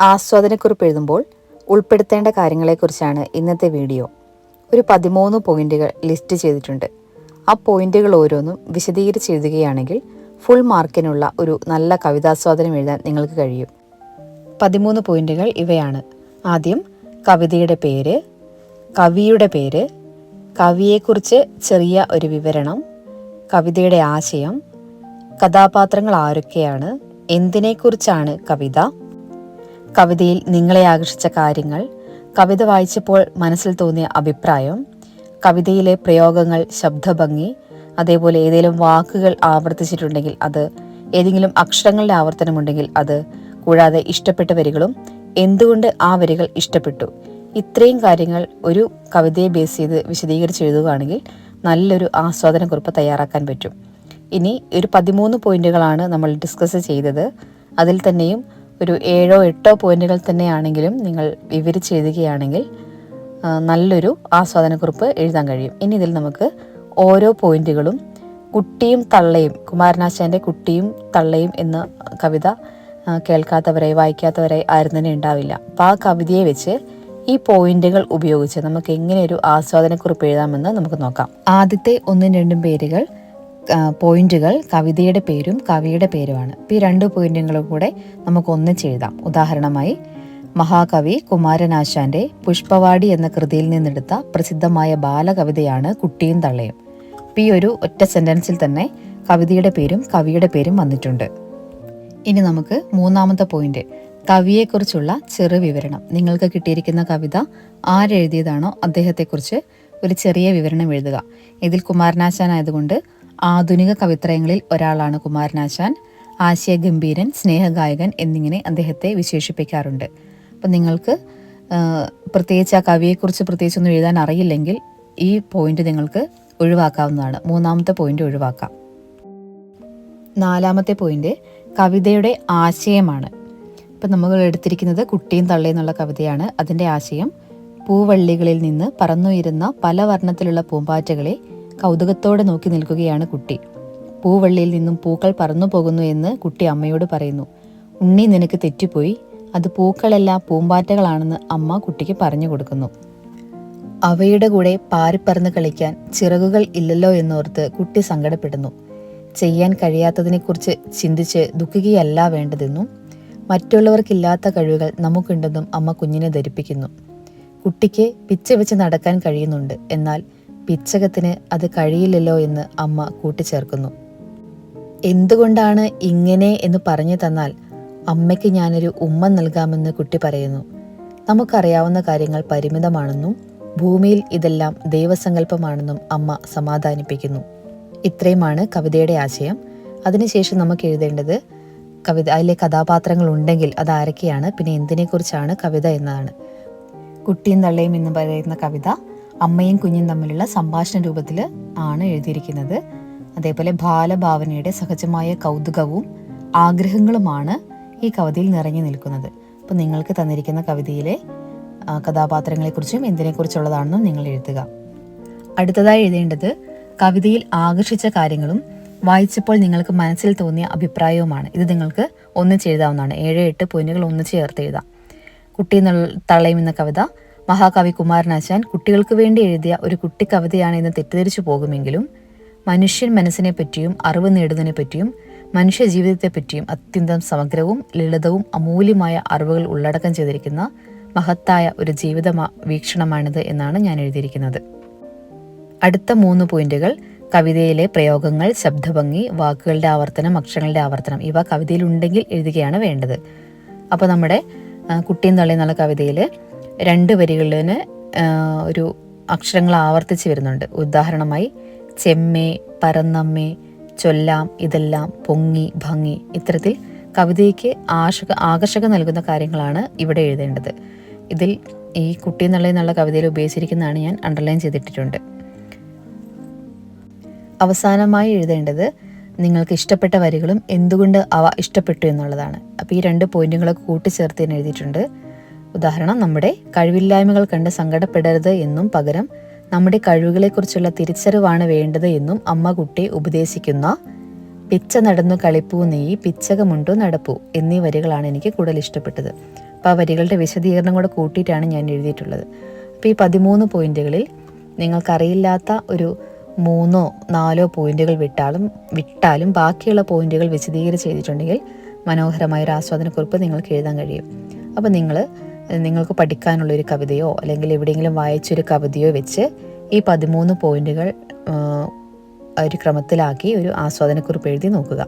ആസ്വാദനക്കുറിപ്പ് എഴുതുമ്പോൾ ഉൾപ്പെടുത്തേണ്ട കാര്യങ്ങളെക്കുറിച്ചാണ് ഇന്നത്തെ വീഡിയോ. ഒരു പതിമൂന്ന് പോയിന്റുകൾ ലിസ്റ്റ് ചെയ്തിട്ടുണ്ട്. ആ പോയിന്റുകൾ ഓരോന്നും വിശദീകരിച്ച് എഴുതുകയാണെങ്കിൽ ഫുൾ മാർക്കിനുള്ള ഒരു നല്ല കവിതാസ്വാദനം എഴുതാൻ നിങ്ങൾക്ക് കഴിയും. പതിമൂന്ന് പോയിന്റുകൾ ഇവയാണ്. ആദ്യം കവിതയുടെ പേര് കവിയുടെ പേര് കവിയെക്കുറിച്ച് ചെറിയ ഒരു വിവരണം കവിതയുടെ ആശയം കഥാപാത്രങ്ങൾ ആരൊക്കെയാണ് എന്തിനെക്കുറിച്ചാണ് കവിത കവിതയിൽ നിങ്ങളെ ആകർഷിച്ച കാര്യങ്ങൾ കവിത വായിച്ചപ്പോൾ മനസ്സിൽ തോന്നിയ അഭിപ്രായം കവിതയിലെ പ്രയോഗങ്ങൾ ശബ്ദഭംഗി അതേപോലെ ഏതെങ്കിലും വാക്കുകൾ ആവർത്തിച്ചിട്ടുണ്ടെങ്കിൽ അത് ഏതെങ്കിലും അക്ഷരങ്ങളുടെ ആവർത്തനമുണ്ടെങ്കിൽ അത് കൂടാതെ ഇഷ്ടപ്പെട്ട വരികളും എന്തുകൊണ്ട് ആ വരികൾ ഇഷ്ടപ്പെട്ടു. ഇത്രയും കാര്യങ്ങൾ ഒരു കവിതയെ ബേസ് ചെയ്ത് വിശദീകരിച്ച് എഴുതുകയാണെങ്കിൽ നല്ലൊരു ആസ്വാദന കുറിപ്പ് തയ്യാറാക്കാൻ പറ്റും. ഇനി ഒരു പതിമൂന്ന് പോയിന്റുകളാണ് നമ്മൾ ഡിസ്കസ് ചെയ്തത്. അതിൽ തന്നെയും ഒരു ഏഴോ എട്ടോ പോയിന്റുകൾ തന്നെയാണെങ്കിലും നിങ്ങൾ വിവരിച്ച് എഴുതുകയാണെങ്കിൽ നല്ലൊരു ആസ്വാദനക്കുറിപ്പ് എഴുതാൻ കഴിയും. ഇനി ഇതിൽ നമുക്ക് ഓരോ പോയിന്റുകളും കുട്ടിയും തള്ളയും കുമാരനാശാന്റെ കുട്ടിയും തള്ളയും എന്ന കവിത കേൾക്കാത്തവരെ വായിക്കാത്തവരായി ആരും തന്നെ ഉണ്ടാവില്ല. അപ്പം ആ കവിതയെ വെച്ച് ഈ പോയിന്റുകൾ ഉപയോഗിച്ച് നമുക്ക് എങ്ങനെ ഒരു ആസ്വാദനക്കുറിപ്പ് എഴുതാമെന്ന് നമുക്ക് നോക്കാം. ആദ്യത്തെ ഒന്നും രണ്ടും പേരുകൾ പോയിന്റുകൾ കവിതയുടെ പേരും കവിയുടെ പേരുമാണ്. അപ്പോൾ ഈ രണ്ട് പോയിന്റുകളും കൂടെ നമുക്ക് ഒന്നിച്ച് എഴുതാം. ഉദാഹരണമായി മഹാകവി കുമാരനാശാന്റെ പുഷ്പവാടി എന്ന കൃതിയിൽ നിന്നെടുത്ത പ്രസിദ്ധമായ ബാലകവിതയാണ് കുട്ടിയും തള്ളയും. അപ്പം ഈ ഒരു ഒറ്റ സെന്റൻസിൽ തന്നെ കവിതയുടെ പേരും കവിയുടെ പേരും വന്നിട്ടുണ്ട്. ഇനി നമുക്ക് മൂന്നാമത്തെ പോയിന്റ് കവിയെക്കുറിച്ചുള്ള ചെറു വിവരണം. നിങ്ങൾക്ക് കിട്ടിയിരിക്കുന്ന കവിത ആരെഴുതിയതാണോ അദ്ദേഹത്തെക്കുറിച്ച് ഒരു ചെറിയ വിവരണം എഴുതുക. ഇതിൽ കുമാരനാശാൻ ആയതുകൊണ്ട് ആധുനിക കവിത്രയങ്ങളിൽ ഒരാളാണ് കുമാരനാശാൻ. ആശയഗംഭീരൻ സ്നേഹഗായകൻ എന്നിങ്ങനെ അദ്ദേഹത്തെ വിശേഷിപ്പിക്കാറുണ്ട്. അപ്പം നിങ്ങൾക്ക് പ്രത്യേകിച്ച് ആ കവിയെക്കുറിച്ച് പ്രത്യേകിച്ചൊന്നും എഴുതാൻ അറിയില്ലെങ്കിൽ ഈ പോയിന്റ് നിങ്ങൾക്ക് ഒഴിവാക്കാവുന്നതാണ്. മൂന്നാമത്തെ പോയിന്റ് ഒഴിവാക്കാം. നാലാമത്തെ പോയിന്റ് കവിതയുടെ ആശയമാണ്. ഇപ്പം നമ്മൾ എടുത്തിരിക്കുന്നത് കുട്ടിയും തള്ളി എന്നുള്ള കവിതയാണ്. അതിന്റെ ആശയം പൂവള്ളികളിൽ നിന്ന് പറന്നുയരുന്ന പല വർണത്തിലുള്ള പൂമ്പാറ്റകളെ കൗതുകത്തോടെ നോക്കി നിൽക്കുകയാണ് കുട്ടി. പൂവള്ളിയിൽ നിന്നും പൂക്കൾ പറന്നു പോകുന്നു എന്ന് കുട്ടി അമ്മയോട് പറയുന്നു. ഉണ്ണി നിനക്ക് തെറ്റിപ്പോയി. അത് പൂക്കളല്ല പൂമ്പാറ്റകളാണെന്ന് അമ്മ കുട്ടിക്ക് പറഞ്ഞു കൊടുക്കുന്നു. അവയുടെ കൂടെ പാറിപ്പറന്ന് കളിക്കാൻ ചിറകുകൾ ഇല്ലല്ലോ എന്നോർത്ത് കുട്ടി സങ്കടപ്പെടുന്നു. ചെയ്യാൻ കഴിയാത്തതിനെക്കുറിച്ച് ചിന്തിച്ച് ദുഃഖിക്കുകയല്ല വേണ്ടതെന്നും മറ്റുള്ളവർക്കില്ലാത്ത കഴിവുകൾ നമുക്കുണ്ടെന്നും അമ്മ കുഞ്ഞിനെ ധരിപ്പിക്കുന്നു. കുട്ടിക്ക് പിച്ച വെച്ച് നടക്കാൻ കഴിയുന്നുണ്ട്. എന്നാൽ പിച്ചകത്തിന് അത് കഴിയില്ലല്ലോ എന്ന് അമ്മ കൂട്ടിച്ചേർക്കുന്നു. എന്തുകൊണ്ടാണ് ഇങ്ങനെ എന്ന് പറഞ്ഞു തന്നാൽ അമ്മയ്ക്ക് ഞാനൊരു ഉമ്മ നൽകാമെന്ന് കുട്ടി പറയുന്നു. നമുക്കറിയാവുന്ന കാര്യങ്ങൾ പരിമിതമാണെന്നും ഭൂമിയിൽ ഇതെല്ലാം ദൈവസങ്കല്പമാണെന്നും അമ്മ സമാധാനിപ്പിക്കുന്നു. ഇത്രയുമാണ് കവിതയുടെ ആശയം. അതിനുശേഷം നമുക്ക് എഴുതേണ്ടത് കവിത അതിലെ കഥാപാത്രങ്ങൾ ഉണ്ടെങ്കിൽ അത് ആരൊക്കെയാണ് പിന്നെ എന്തിനെക്കുറിച്ചാണ് കവിത എന്നതാണ്. കുട്ടിയും തള്ളയും എന്ന് പറയുന്ന കവിത. അമ്മയും കുഞ്ഞും തമ്മിലുള്ള സംഭാഷണ രൂപത്തിൽ ആണ് എഴുതിയിരിക്കുന്നത്. അതേപോലെ ബാലഭാവനയുടെ സഹജമായ കൗതുകവും ആഗ്രഹങ്ങളുമാണ് ഈ കവിതയിൽ നിറഞ്ഞു നിൽക്കുന്നത്. അപ്പോൾ നിങ്ങൾക്ക് തന്നിരിക്കുന്ന കവിതയിലെ കഥാപാത്രങ്ങളെക്കുറിച്ചും എന്തിനെക്കുറിച്ചുള്ളതാണെന്നും നിങ്ങൾ എഴുതുക. അടുത്തതായി എഴുതേണ്ടത് കവിതയിൽ ആകർഷിച്ച കാര്യങ്ങളും വായിച്ചപ്പോൾ നിങ്ങൾക്ക് മനസ്സിൽ തോന്നിയ അഭിപ്രായവുമാണ്. ഇത് നിങ്ങൾക്ക് ഒന്നിച്ച് എഴുതാവുന്നതാണ്. ഏഴ് എട്ട് പോയിന്റുകൾ ഒന്നിച്ച് ചേർത്ത് എഴുതാം. കുട്ടി തള്ളയും എന്ന കവിത മഹാകവി കുമാരനാശാൻ കുട്ടികൾക്ക് വേണ്ടി എഴുതിയ ഒരു കുട്ടി കവിതയാണ് എന്ന് തെറ്റിദ്ധരിച്ചു പോകുമെങ്കിലും മനുഷ്യൻ മനസ്സിനെ പറ്റിയും അറിവ് നേടുന്നതിനെ പറ്റിയും മനുഷ്യ ജീവിതത്തെ പറ്റിയും അത്യന്തം സമഗ്രവും ലളിതവും അമൂല്യമായ അറിവുകൾ ഉള്ളടക്കം ചെയ്തിരിക്കുന്ന മഹത്തായ ഒരു ജീവിത വീക്ഷണമാണിത് എന്നാണ് ഞാൻ എഴുതിയിരിക്കുന്നത്. അടുത്ത മൂന്ന് പോയിന്റുകൾ കവിതയിലെ പ്രയോഗങ്ങൾ ശബ്ദഭംഗി വാക്കുകളുടെ ആവർത്തനം അക്ഷരങ്ങളുടെ ആവർത്തനം ഇവ കവിതയിൽ ഉണ്ടെങ്കിൽ എഴുതുകയാണ് വേണ്ടത്. അപ്പോൾ നമ്മുടെ കുട്ടിയും തള്ളി എന്നുള്ള കവിതയിൽ രണ്ട് വരികളിന് ഒരു അക്ഷരങ്ങൾ ആവർത്തിച്ച് വരുന്നുണ്ട്. ഉദാഹരണമായി ചെമ്മേ പരന്നമ്മേ ചൊല്ലാം ഇതെല്ലാം പൊങ്ങി ഭംഗി ഇത്തരത്തിൽ കവിതയ്ക്ക് ആശക ആകർഷകം നൽകുന്ന കാര്യങ്ങളാണ് ഇവിടെ എഴുതേണ്ടത്. ഇതിൽ ഈ കുട്ടി എന്നുള്ള എന്നുള്ള കവിതയിൽ ഉപയോഗിച്ചിരിക്കുന്നതാണ് ഞാൻ അണ്ടർലൈൻ ചെയ്തിട്ടിട്ടുണ്ട്. അവസാനമായി എഴുതേണ്ടത് നിങ്ങൾക്ക് ഇഷ്ടപ്പെട്ട വരികളും എന്തുകൊണ്ട് അവ ഇഷ്ടപ്പെട്ടു എന്നുള്ളതാണ്. അപ്പോൾ ഈ രണ്ട് പോയിന്റുകളൊക്കെ കൂട്ടിച്ചേർത്ത് ഞാൻ എഴുതിയിട്ടുണ്ട്. ഉദാഹരണം നമ്മുടെ കഴിവില്ലായ്മകൾ കണ്ട് സങ്കടപ്പെടരുത് എന്നും പകരം നമ്മുടെ കഴിവുകളെക്കുറിച്ചുള്ള തിരിച്ചറിവാണ് വേണ്ടത് എന്നും അമ്മ കുട്ടിയെ ഉപദേശിക്കുന്ന പിച്ച നടന്നു കളിപ്പൂ നെയ്യ് പിച്ചകമുണ്ടു നടപ്പൂ എന്നീ വരികളാണ് എനിക്ക് കൂടുതൽ ഇഷ്ടപ്പെട്ടത്. അപ്പോൾ ആ വരികളുടെ വിശദീകരണം കൂടെ കൂട്ടിയിട്ടാണ് ഞാൻ എഴുതിയിട്ടുള്ളത്. അപ്പോൾ ഈ പതിമൂന്ന് പോയിന്റുകളിൽ നിങ്ങൾക്കറിയില്ലാത്ത ഒരു മൂന്നോ നാലോ പോയിന്റുകൾ വിട്ടാലും വിട്ടാലും ബാക്കിയുള്ള പോയിന്റുകൾ വിശദീകരിച്ച് ചെയ്തിട്ടുണ്ടെങ്കിൽ മനോഹരമായ ഒരു ആസ്വാദനക്കുറിപ്പ് നിങ്ങൾക്ക് എഴുതാൻ കഴിയും. അപ്പോൾ നിങ്ങൾ നിങ്ങൾക്ക് പഠിക്കാനുള്ളൊരു കവിതയോ അല്ലെങ്കിൽ എവിടെയെങ്കിലും വായിച്ചൊരു കവിതയോ വെച്ച് ഈ പതിമൂന്ന് പോയിന്റുകൾ ഒരു ക്രമത്തിലാക്കി ഒരു ആസ്വാദനക്കുറിപ്പ് എഴുതി നോക്കുക.